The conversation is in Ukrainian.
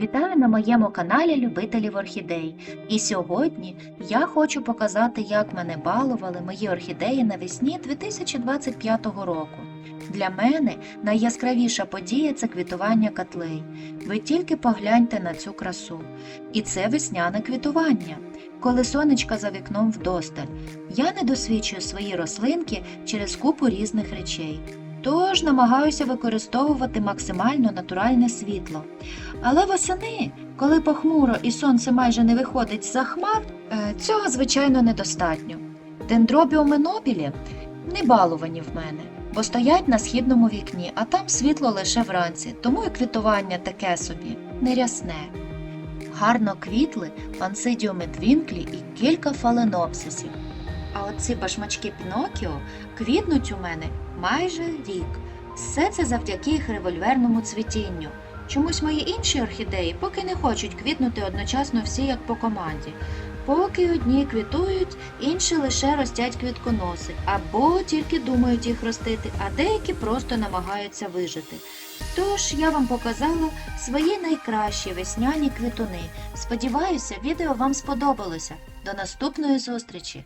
Вітаю на моєму каналі Любителів орхідей. І сьогодні я хочу показати, як мене балували мої орхідеї навесні 2025 року. Для мене найяскравіша подія це квітування котлей. Ви тільки погляньте на цю красу. І це весняне квітування, коли сонечка за вікном вдосталь. Я не досвідчую свої рослинки через купу різних речей. Тож намагаюся використовувати максимально натуральне світло. Але восени, коли похмуро і сонце майже не виходить з-за хмар, е, цього звичайно недостатньо. Дендробіуми нобілі не балувані в мене, бо стоять на східному вікні, а там світло лише вранці, тому і квітування таке собі нерясне. Гарно квітли пансидіуми двінклі і кілька фаленопсисів. А оці башмачки Пінокіо квітнуть у мене майже рік. Все це завдяки їх револьверному цвітінню. Чомусь мої інші орхідеї поки не хочуть квітнути одночасно всі як по команді. Поки одні квітують, інші лише ростять квітконоси, або тільки думають їх ростити, а деякі просто намагаються вижити. Тож я вам показала свої найкращі весняні квітуни. Сподіваюся, відео вам сподобалося. До наступної зустрічі!